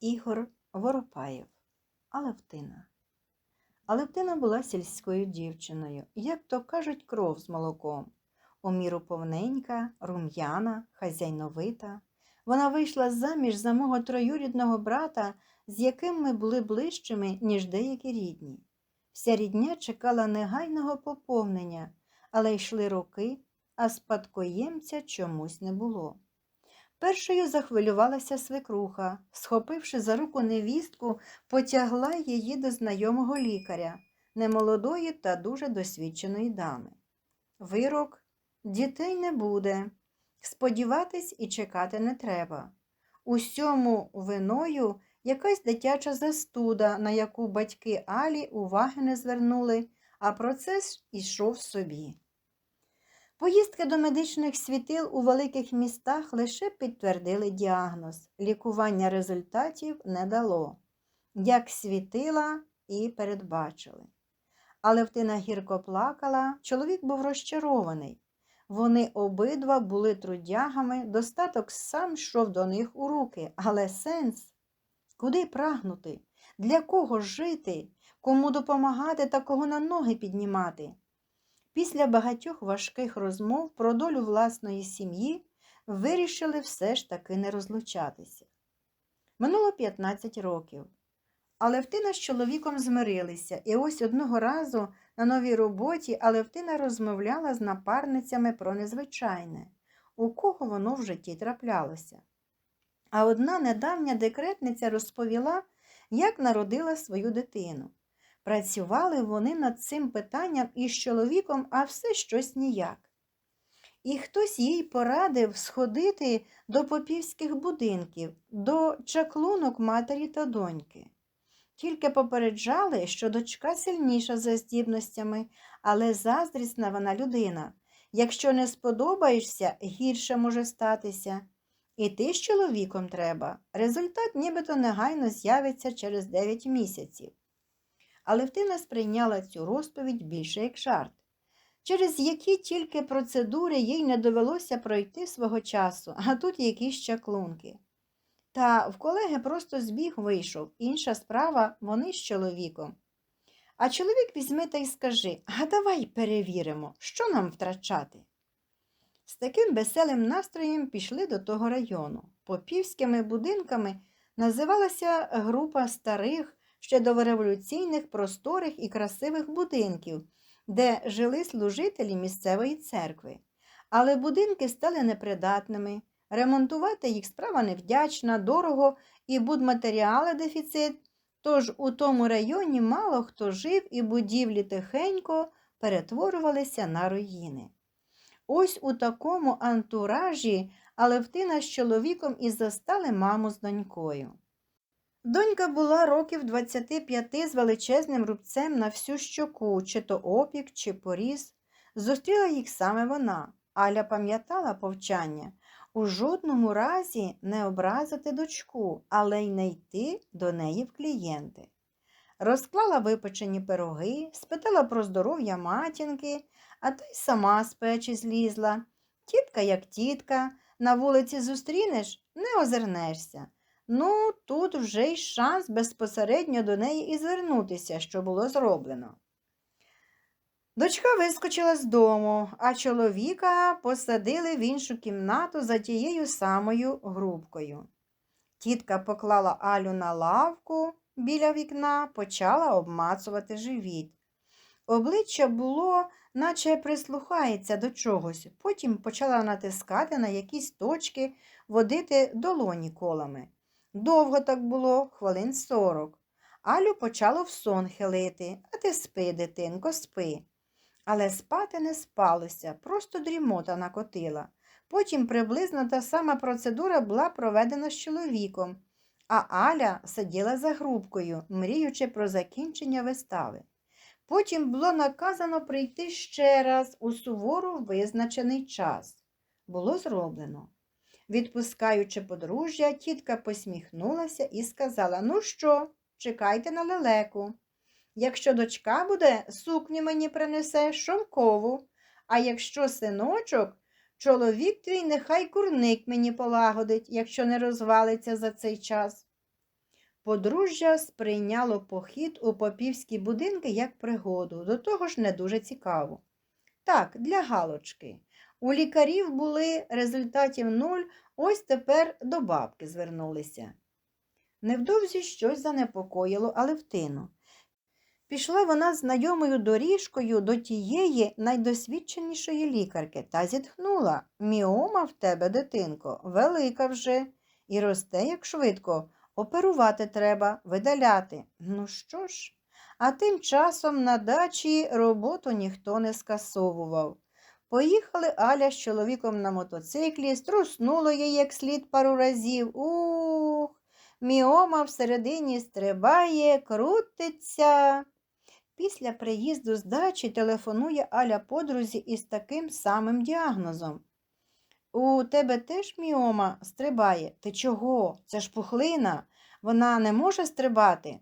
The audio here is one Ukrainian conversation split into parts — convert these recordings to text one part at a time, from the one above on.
Ігор Воропаєв. Алевтина. Алевтина була сільською дівчиною, як то кажуть, кров з молоком. У міру повненька, рум'яна, хазяйновита. Вона вийшла заміж за мого троюрідного брата, з яким ми були ближчими, ніж деякі рідні. Вся рідня чекала негайного поповнення, але йшли роки, а спадкоємця чомусь не було. Першою захвилювалася свекруха, схопивши за руку невістку, потягла її до знайомого лікаря, немолодої та дуже досвідченої дами. Вирок дітей не буде, сподіватись і чекати не треба. Усьому виною якась дитяча застуда, на яку батьки Алі уваги не звернули, а процес ішов собі. Поїздки до медичних світил у великих містах лише підтвердили діагноз. Лікування результатів не дало, як світила і передбачили. Але втина гірко плакала, чоловік був розчарований. Вони обидва були трудягами, достаток сам йшов до них у руки, але сенс куди прагнути, для кого жити, кому допомагати та кого на ноги піднімати. Після багатьох важких розмов про долю власної сім'ї вирішили все ж таки не розлучатися. Минуло 15 років. Алевтина з чоловіком змирилися, і ось одного разу на новій роботі Алевтина розмовляла з напарницями про незвичайне, у кого воно в житті траплялося. А одна недавня декретниця розповіла, як народила свою дитину. Працювали вони над цим питанням із чоловіком, а все щось ніяк. І хтось їй порадив сходити до попівських будинків, до чаклунок матері та доньки. Тільки попереджали, що дочка сильніша за здібностями, але заздрісна вона людина. Якщо не сподобаєшся, гірше може статися. І ти з чоловіком треба. Результат нібито негайно з'явиться через 9 місяців. Але втина сприйняла цю розповідь більше як жарт, через які тільки процедури їй не довелося пройти свого часу, а тут якісь чаклунки. Та в колеги просто збіг вийшов, інша справа вони з чоловіком. А чоловік візьми та й скажи, а давай перевіримо, що нам втрачати. З таким веселим настроєм пішли до того району. Попівськими будинками називалася група старих, ще дореволюційних просторих і красивих будинків, де жили служителі місцевої церкви. Але будинки стали непридатними, ремонтувати їх справа невдячна, дорого і будматеріали дефіцит, тож у тому районі мало хто жив і будівлі тихенько перетворювалися на руїни. Ось у такому антуражі Алевтина з чоловіком і застали маму з донькою. Донька була років 25 з величезним рубцем на всю щоку, чи то опік, чи поріз. Зустріла їх саме вона. Аля пам'ятала повчання у жодному разі не образити дочку, але й не йти до неї в клієнти. Розклала випечені пироги, спитала про здоров'я матінки, а та й сама з печі злізла. Тітка, як тітка, на вулиці зустрінеш, не озирнешся. Ну, тут вже й шанс безпосередньо до неї і звернутися, що було зроблено. Дочка вискочила з дому, а чоловіка посадили в іншу кімнату за тією самою грубкою. Тітка поклала Алю на лавку біля вікна, почала обмацувати живіт. Обличчя було, наче прислухається до чогось, потім почала натискати на якісь точки, водити долоні колами. Довго так було, хвилин сорок. Алю почало в сон хилити, а ти спи, дитинко, спи. Але спати не спалося, просто дрімота накотила. Потім приблизно та сама процедура була проведена з чоловіком, а Аля сиділа за грубкою, мріючи про закінчення вистави. Потім було наказано прийти ще раз у суворо визначений час. Було зроблено. Відпускаючи подружжя, тітка посміхнулася і сказала Ну що, чекайте на лелеку. Якщо дочка буде, сукню мені принесе шовкову, а якщо синочок, чоловік твій нехай курник мені полагодить, якщо не розвалиться за цей час. Подружжя сприйняло похід у попівські будинки як пригоду, до того ж не дуже цікаву. Так, для галочки. У лікарів були результатів нуль, ось тепер до бабки звернулися. Невдовзі щось занепокоїло Алевтину. Пішла вона знайомою доріжкою до тієї найдосвідченішої лікарки та зітхнула. Міома в тебе, дитинко, велика вже, і росте як швидко. Оперувати треба, видаляти. Ну що ж? А тим часом на дачі роботу ніхто не скасовував. Поїхали Аля з чоловіком на мотоциклі, струснуло її як слід пару разів. Ух, міома всередині стрибає, крутиться. Після приїзду з дачі телефонує Аля подрузі із таким самим діагнозом. У тебе теж міома стрибає. Ти чого? Це ж пухлина. Вона не може стрибати.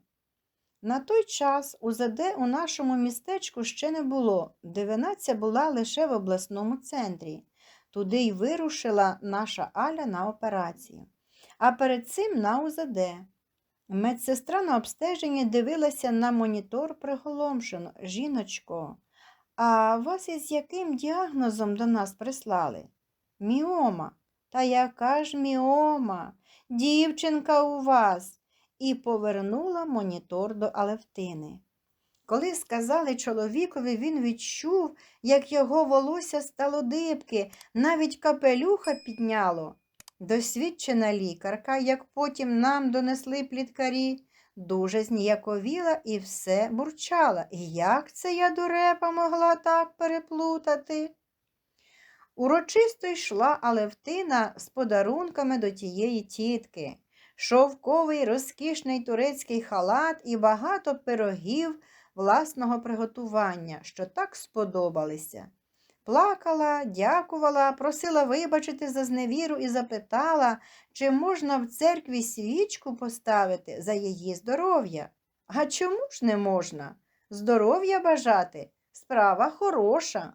На той час УЗД у нашому містечку ще не було. Дивиниця була лише в обласному центрі. Туди й вирушила наша Аля на операцію. А перед цим на УЗД. Медсестра на обстеженні дивилася на монітор приголомшено. Жіночко, а вас із яким діагнозом до нас прислали? Міома. Та яка ж міома? Дівчинка у вас. І повернула монітор до Алевтини. Коли сказали чоловікові, він відчув, як його волосся стало дибки, навіть капелюха підняло. Досвідчена лікарка, як потім нам донесли пліткарі, дуже зніяковіла і все бурчала. Як це я дурепа могла так переплутати? Урочисто йшла Алевтина з подарунками до тієї тітки. Шовковий розкішний турецький халат і багато пирогів власного приготування, що так сподобалися. Плакала, дякувала, просила вибачити за зневіру і запитала, чи можна в церкві свічку поставити за її здоров'я. А чому ж не можна? Здоров'я бажати справа хороша.